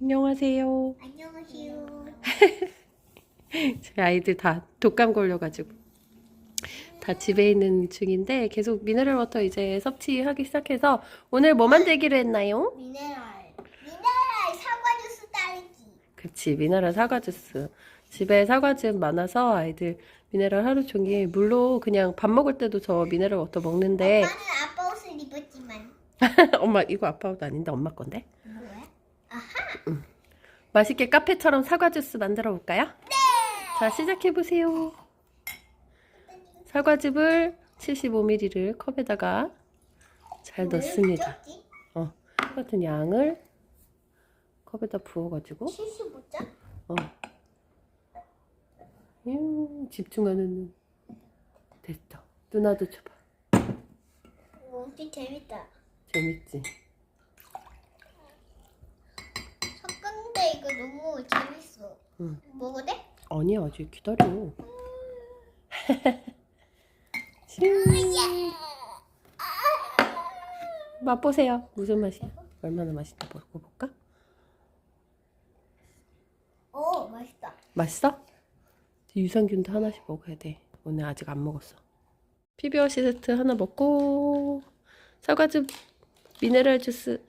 안녕하세요. 안녕하세요. 저희 아이들 다 독감 걸려가지고 다 집에 있는 중인데 계속 미네랄 워터 이제 섭취하기 시작해서 오늘 뭐 만들기로 했나요? 미네랄. 미네랄 사과 주스 딸기. 그치 미네랄 사과 주스. 집에 사과즙 많아서 아이들 미네랄 하루 종일 물로 그냥 밥 먹을 때도 저 미네랄 워터 먹는데 엄마는 아빠 옷을 입었지만 엄마 이거 아빠 옷 아닌데 엄마 건데? 아하. 맛있게 카페처럼 사과 주스 만들어 볼까요? 네. 자 시작해 보세요. 사과즙을 75ml를 컵에다가 잘 넣습니다. 어, 똑같은 양을 컵에다 부어가지고 75점? 어. 음, 집중하는 눈. 됐다. 누나도 줘봐. 엄청 재밌다. 재밌지? 이거 너무 재밌어. 응. 먹어도 돼? 아니 아직 기다려. 맛보세요. 무슨 맛이야? 얼마나 맛있나 먹어볼까? 오 맛있다. 맛있어? 유산균도 하나씩 먹어야 돼. 오늘 아직 안 먹었어. 피비어 시스트 하나 먹고 사과즙 미네랄 주스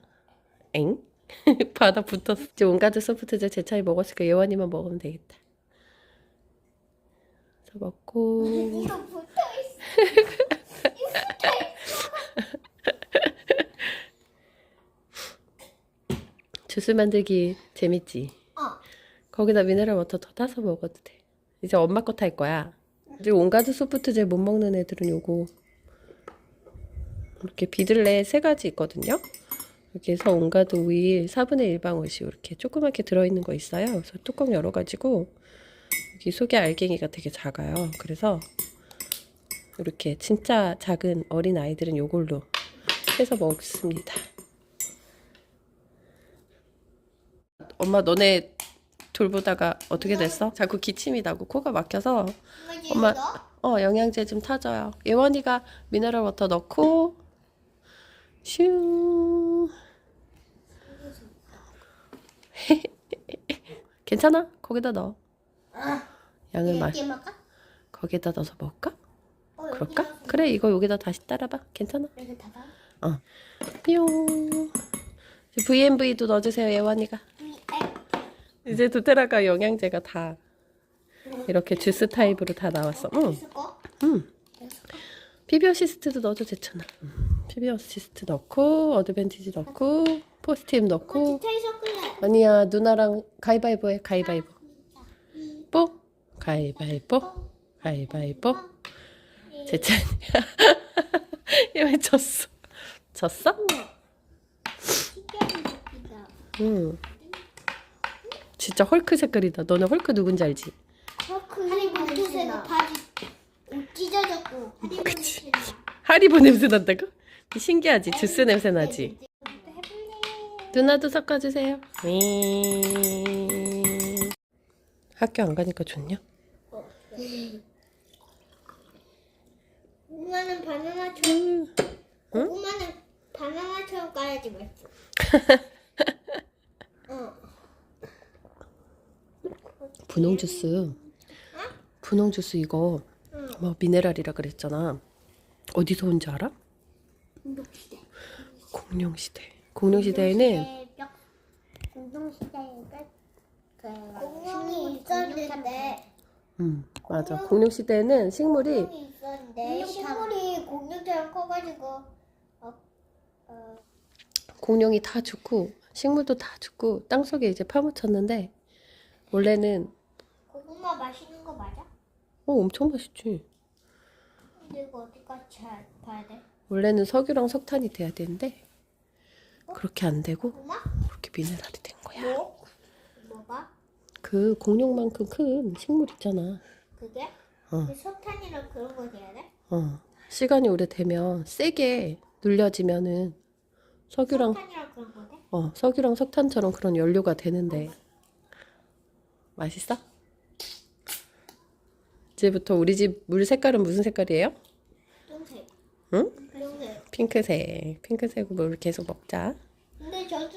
엥? 바다 붙었어. 이제 온가드 소프트젤 제 차에 먹었으니까 예원이만 먹으면 되겠다. 그래서 먹고 이거 붙어 있어. 주스 만들기 재밌지? 어. 거기다 미네랄 워터 더 타서 먹어도 돼. 이제 엄마 거 탈 거야. 이제 온가드 소프트젤 못 먹는 애들은 요거 이렇게 비들레 세 가지 있거든요. 여기 에서 온가드 오일 4분의 1방울씩 이렇게 조그맣게 들어있는 거 있어요. 그래서 뚜껑 열어가지고 여기 속에 알갱이가 되게 작아요. 그래서 이렇게 진짜 작은 어린 아이들은 요걸로 해서 먹습니다. 엄마 너네 돌보다가 어떻게 됐어? 자꾸 기침이 나고 코가 막혀서 엄마 어 영양제 좀 타줘요. 예원이가 미네랄 워터 넣고 슈 괜찮아? 거기다 넣어. 양을 말 이렇게 먹어? 거기다 넣어서 먹을까? 어, 그럴까? 그래 이거 여기다 다시 따라봐. 괜찮아? 이거 닫아. 뿅. VMV도 넣어주세요 예원이가. 이제 도테라가 영양제가 다 이렇게 주스 타입으로 다 나왔어. 응. 응. 피비오시스트도 넣어도 되잖아. 음, 피비오시스트 넣고 어드밴티지 넣고 포스트잇 넣고 섞을래. 아니야 누나랑 가위바위보 해 가위바위보 뽀 가위바위보 가위바위보 제찬이야 얘왜 졌어 졌어? 응 진짜 헐크 색깔이다 너네 헐크 누군지 알지? 하리보 냄새나. 바지 옷 찢어졌고. 냄새나. 하리보 냄새 난다고? 신기하지 주스 냄새 나지? 누나도 섞어주세요. 윙. 학교 안 가니까 좋냐? 고구마는 바나나처럼 응? 고구마는 바나나처럼 까야지 맛있어. 어. 분홍 주스. 분홍 주스 이거 응. 뭐 미네랄이라 그랬잖아. 어디서 온 줄 알아? 공동시대. 공룡 시대. 공룡 시대에는 공동시대에 공룡이 있었는데 음 맞아. 공룡 시대에는 식물이 공룡이 있었는데 식물이 공룡처럼 커가지고 어, 어, 공룡이 다 죽고 식물도 다 죽고 땅 속에 이제 파묻혔는데 원래는 고구마 맛있는 거 맞아? 어 엄청 맛있지. 근데 이거 어디까지 잘 봐야 돼? 원래는 석유랑 석탄이 돼야 되는데 그렇게 안 되고? 그렇게 미네랄이 된 거야. 뭐? 뭐가? 그 공룡만큼 큰 식물 있잖아. 그게? 어. 그 석탄이랑 그런 거 돼야 돼? 어. 시간이 오래 되면 세게 눌려지면은 석유랑 석탄이랑 그런 거 돼? 어, 석유랑 석탄처럼 그런 연료가 되는데 맛있어? 이제부터 우리 집 물 색깔은 무슨 색깔이에요? 응? 핑크색. 핑크색 물 계속 먹자. 근데 저